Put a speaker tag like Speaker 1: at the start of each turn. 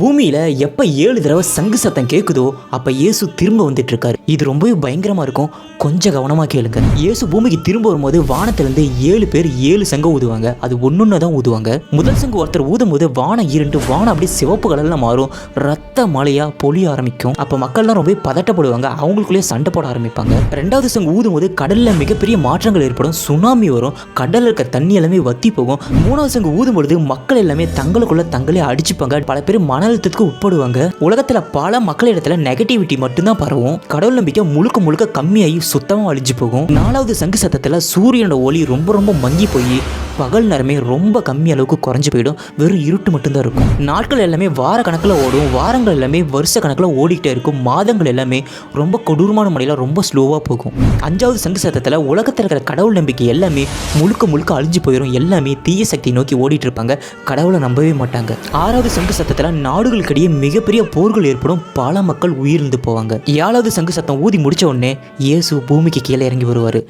Speaker 1: பூமியில எப்ப ஏழு தடவை சங்கு சத்தம் கேட்குதோ அப்ப இயேசு திரும்ப வந்துட்டு இருக்காரு இது ரொம்பவே பயங்கரமா இருக்கும். கொஞ்சம் கவனமா கேளுங்க. இயேசு பூமிக்கு திரும்ப வரும்போது வானத்திலிருந்து ஏழு பேர் ஏழு சங்கம் ஊதுவாங்க. அது ஒன்னொன்னு தான் ஊதுவாங்க. முதல் சங்கு ஒருத்தர் ஊதும் போது வானம் இருண்டு வானம் அப்படியே சிவப்பு கலர்ல மாறும். ரத்த மழையா பொழிய ஆரம்பிக்கும். அப்ப மக்கள்லாம் ரொம்ப பதட்டப்படுவாங்க. அவங்களுக்குள்ளேயே சண்டை போட ஆரம்பிப்பாங்க. ரெண்டாவது சங்கு ஊதும் போது கடல்ல மிகப்பெரிய மாற்றங்கள் ஏற்படும். சுனாமி வரும். கடல்ல இருக்க தண்ணி எல்லாமே வத்தி போகும். மூணாவது சங்கு ஊதும் பொழுது மக்கள் எல்லாமே தங்களுக்குள்ள தங்களே அடிச்சுப்பாங்க. பல பேர் மன அழுத்தத்துக்கு உட்படுவாங்க. உலகத்துல பல மக்களிடத்துல நெகட்டிவிட்டி மட்டும்தான் பரவும். கடவுள் நம்பிக்கை முழுக்க முழுக்க கம்மியாகி சுத்தமாக அழிஞ்சு போகும். நாலாவது சங்கு சத்தத்துல சூரியனோட ஒளி ரொம்ப ரொம்ப மங்கி போய் பகல் நேரமே ரொம்ப கம்மி அளவுக்கு குறைஞ்சு போயிடும். வெறும் இருட்டு மட்டும்தான் இருக்கும். நாட்கள் எல்லாமே வார கணக்கில் ஓடும். வாரங்கள் எல்லாமே வருஷ கணக்கில் ஓடிக்கிட்டே இருக்கும். மாதங்கள் எல்லாமே ரொம்ப கொடூரமான முறையில் ரொம்ப ஸ்லோவாக போகும். அஞ்சாவது சங்கு சத்தத்தில் உலகத்தில் இருக்கிற கடவுள் நம்பிக்கை எல்லாமே முழுக்க முழுக்க அழிஞ்சு போயிடும் எல்லாமே தீய சக்தியை நோக்கி ஓடிட்டு இருப்பாங்க. கடவுளை நம்பவே மாட்டாங்க. ஆறாவது சங்கு சத்தத்தில் நாடுகளுக்கிடையே மிகப்பெரிய போர்கள் ஏற்படும். பல மக்கள் உயிர்ந்து போவாங்க. ஏழாவது சங்கு சத்தம் ஊதி முடிச்ச உடனே இயேசு பூமிக்கு கீழே இறங்கி வருவார்.